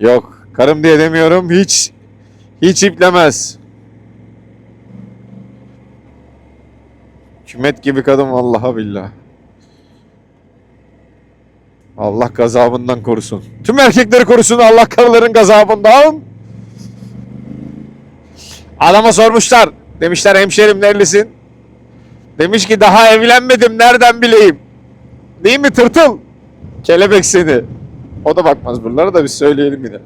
Yok. Karım diye demiyorum. Hiç hiç iplemez. Kümet gibi kadın vallaha billah. Allah gazabından korusun. Tüm erkekleri korusun Allah karıların gazabından. Adama sormuşlar. Demişler hemşerim nerelisin? Demiş ki daha evlenmedim nereden bileyim? Değil mi tırtıl? Kelebek seni. O da bakmaz buralara da biz söyleyelim yine.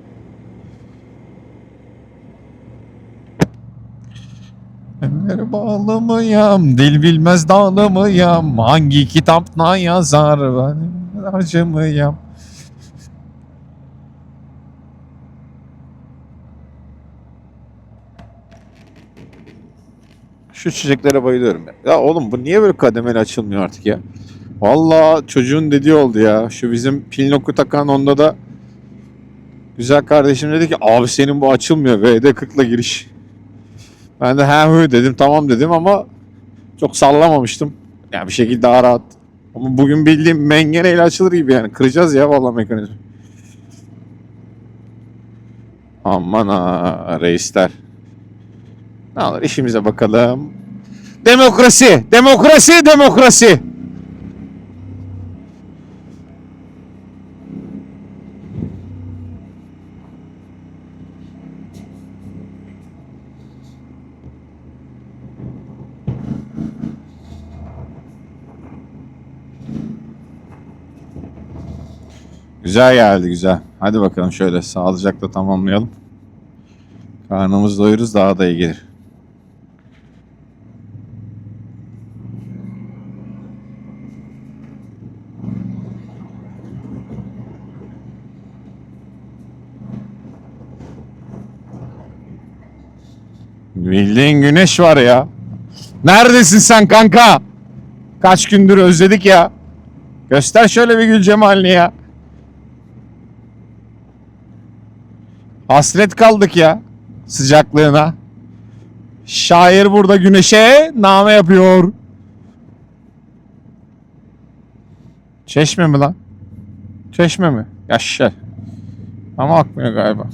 Eller bağlı mıyım, dil bilmez dağlı mıyım, hangi kitapta yazar ben acı mıyım? Şu çiçeklere bayılıyorum ya. Ya oğlum bu niye böyle kademeli açılmıyor artık ya? Vallahi çocuğun dediği oldu ya. Şu bizim pil noku takan onda da güzel kardeşim dedi ki abi senin bu açılmıyor VD 40'la giriş. Ben de he hı dedim tamam dedim ama çok sallamamıştım. Ya bir şekilde daha rahat. Ama bugün bildiğim mengeneyle açılır gibi yani. Kıracağız ya vallahi mekanizma. Aman ha reisler. Ne olur işimize bakalım. Demokrasi, demokrasi, demokrasi. Güzel geldi güzel. Hadi bakalım şöyle sağlıcakla tamamlayalım. Karnımız doyuruz daha da iyi gelir. Bildiğin güneş var ya. Neredesin sen kanka? Kaç gündür özledik ya. Göster şöyle bir gül cemalini ya. Hasret kaldık ya sıcaklığına. Şair burada güneşe name yapıyor. Çeşme mi lan? Çeşme mi? Yaşa. Ama akmıyor galiba.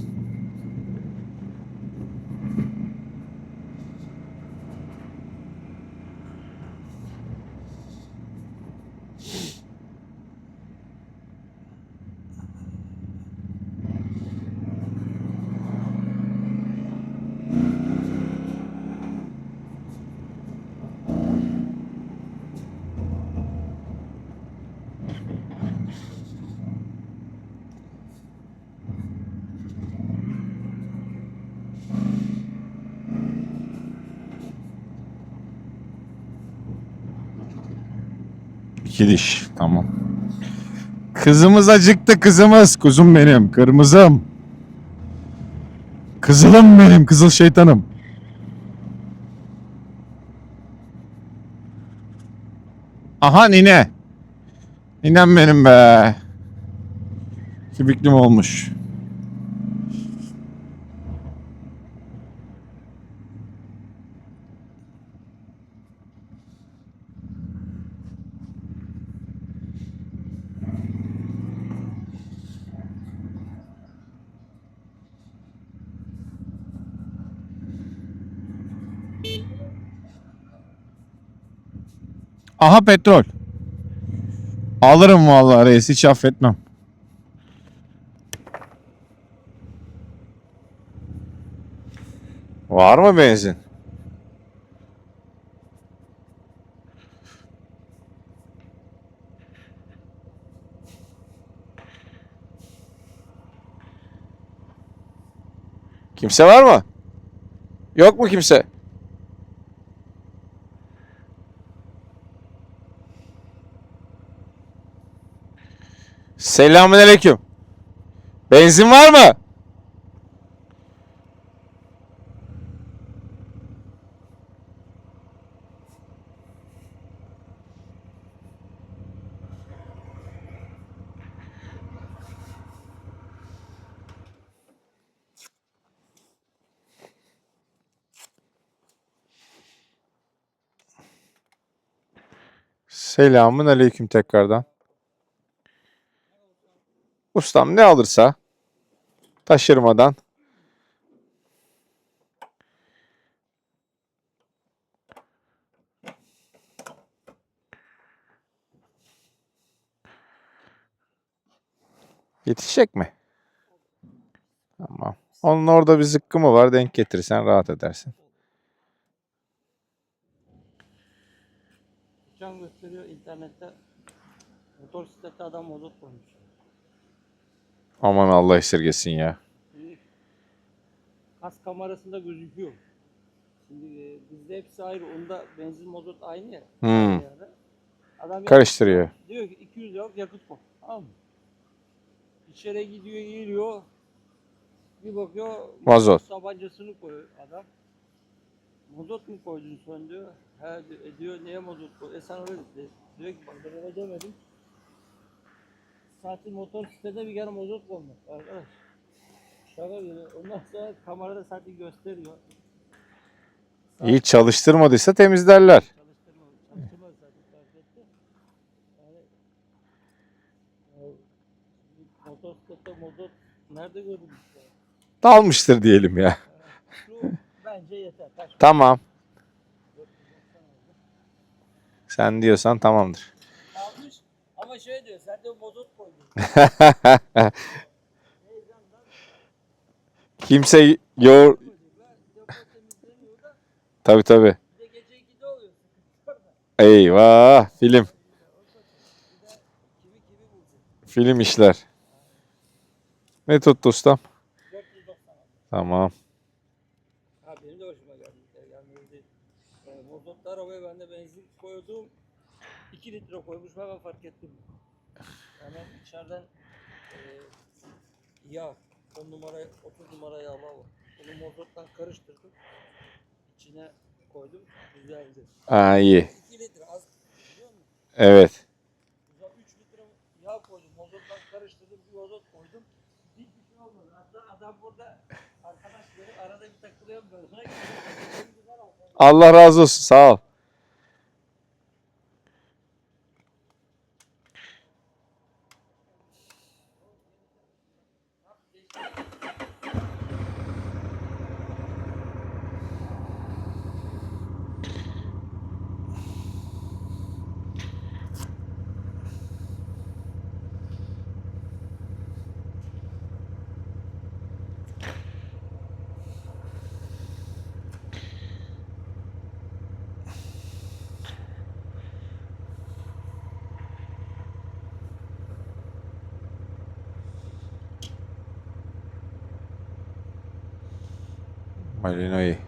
İki. Tamam. Kızımız acıktı kızımız. Kuzum benim. Kırmızım. Kızılım benim. Kızıl şeytanım. Aha nine. Ninem benim be. Kibiklim olmuş. Aha petrol. Alırım vallahi reis hiç affetmem. Var mı benzin? Kimse var mı? Yok mu kimse? Selamünaleyküm. Benzin var mı? Selamun aleyküm tekrardan. Ustam ne alırsa. Taşırmadan. Yetişecek mi? Tamam. Onun orada bir zıkkı mı var? Denk getirirsen rahat edersin. Can gösteriyor internette. Motor sitete adam mazot koymuş. Aman Allah esirgesin ya. Kas kamerasında gözüküyor. Şimdi e, bizde hepsi ayrı. Onda benzin mazot aynı ya. Hmm. Adam Karıştırıyor. Diyor ki 200 liralık yakıt koy. Tamam mı? İçeri gidiyor geliyor. Bir bakıyor. Mazot. Tabancasını koyuyor adam. Mazot mu koydun sen diyor. He diyor, e niye mazot koy? E sen öyle de. Diyor ki bak ben öyle demedim. Zaten motor sitede bir kere mazot koymak arkadaş. Şaka gibi. Ondan sonra kamerada zaten gösteriyor. İyi çalıştırmadıysa temizlerler. Çalıştırma, çalıştırma zaten fark etti. Yani motor sitede mazot nerede ya? Dalmıştır diyelim ya. Şu bence yeter. Kaç Tamam. Sen diyorsan tamamdır. almış ama şey diyor sen de mazot. Kimse yoğur... Tabii tabii. bir de gece 2'de oluyor. Sıkıntı orada. Eyvah. Film. Film işler. Ne tuttu ustam? 490 abi. Tamam. Mazotlu arabaya ben de benzin koydum. 2 litre koymuş ben fark ettim. Yani içeriden e, yağ, 10 numara, 30 numara yağ var. Onu mazottan karıştırdım. İçine koydum. Güzeldi. Aa, iyi. 2 litre az biliyor musun? Evet. 3 litre yağ koydum. Mazottan karıştırdım. Bir mazot koydum. Hiçbir şey olmadı. Hatta adam burada arkadaş benim arada bir takılıyorum böyle. Allah razı olsun. Sağ ol. Why didn't